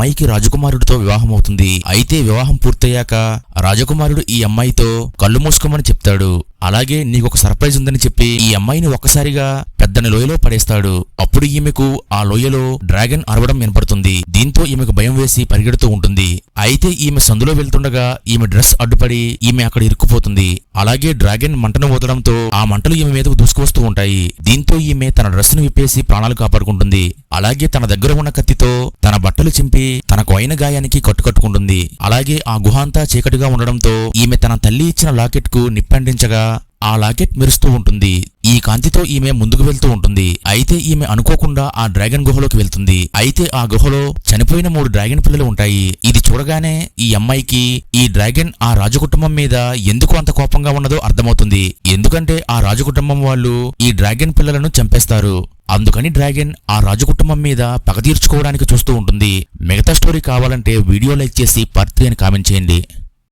అమ్మాయికి రాజకుమారుడితో వివాహం అవుతుంది. అయితే వివాహం పూర్తయ్యాక రాజకుమారుడు ఈ అమ్మాయితో కళ్ళు మూసుకోమని చెప్తాడు. అలాగే నీకు ఒక సర్ప్రైజ్ ఉందని చెప్పి ఈ అమ్మాయిని ఒక్కసారిగా తన లోయలో పడేస్తాడు. అప్పుడు ఈమెకు ఆ లోయలో డ్రాగన్ అరవడం వినపడుతుంది. దీంతో ఈమెకు భయం వేసి పరిగెడుతూ ఉంటుంది. అయితే ఈమె సందులో వెళ్తుండగా ఈమె డ్రెస్ అడ్డుపడి ఈమె అక్కడ ఇరుక్కుపోతుంది. అలాగే డ్రాగన్ మంటను వదలడంతో ఆ మంటలు ఈమె మీదకు దూసుకువస్తూ ఉంటాయి. దీంతో ఈమె తన డ్రెస్ను విప్పేసి ప్రాణాలు కాపాడుకుంటుంది. అలాగే తన దగ్గర ఉన్న కత్తితో తన బట్టలు చింపి తనకు అయిన గాయానికి కట్టుకట్టుకుంటుంది. అలాగే ఆ గుహ అంతా చీకటిగా ఉండడంతో ఈమె తన తల్లి ఇచ్చిన లాకెట్కు నిప్పండించగా ఆ లాకెట్ మెరుస్తూ ఉంటుంది. ఈ కాంతితో ఈమె ముందుకు వెళ్తూ ఉంటుంది. అయితే ఈమె అనుకోకుండా ఆ డ్రాగన్ గుహలోకి వెళ్తుంది. అయితే ఆ గుహలో చనిపోయిన మూడు డ్రాగన్ పిల్లలు ఉంటాయి. ఇది చూడగానే ఈ అమ్మాయికి ఈ డ్రాగన్ ఆ రాజకుటుంబం మీద ఎందుకు అంత కోపంగా ఉన్నదో అర్థమవుతుంది. ఎందుకంటే ఆ రాజకుటుంబం వాళ్ళు ఈ డ్రాగన్ పిల్లలను చంపేస్తారు. అందుకని డ్రాగన్ ఆ రాజకుటుంబం మీద పగ తీర్చుకోవడానికి చూస్తూ ఉంటుంది. మిగతా స్టోరీ కావాలంటే వీడియో లైక్ చేసి పార్ట్ త్రీ అని కామెంట్ చేయండి.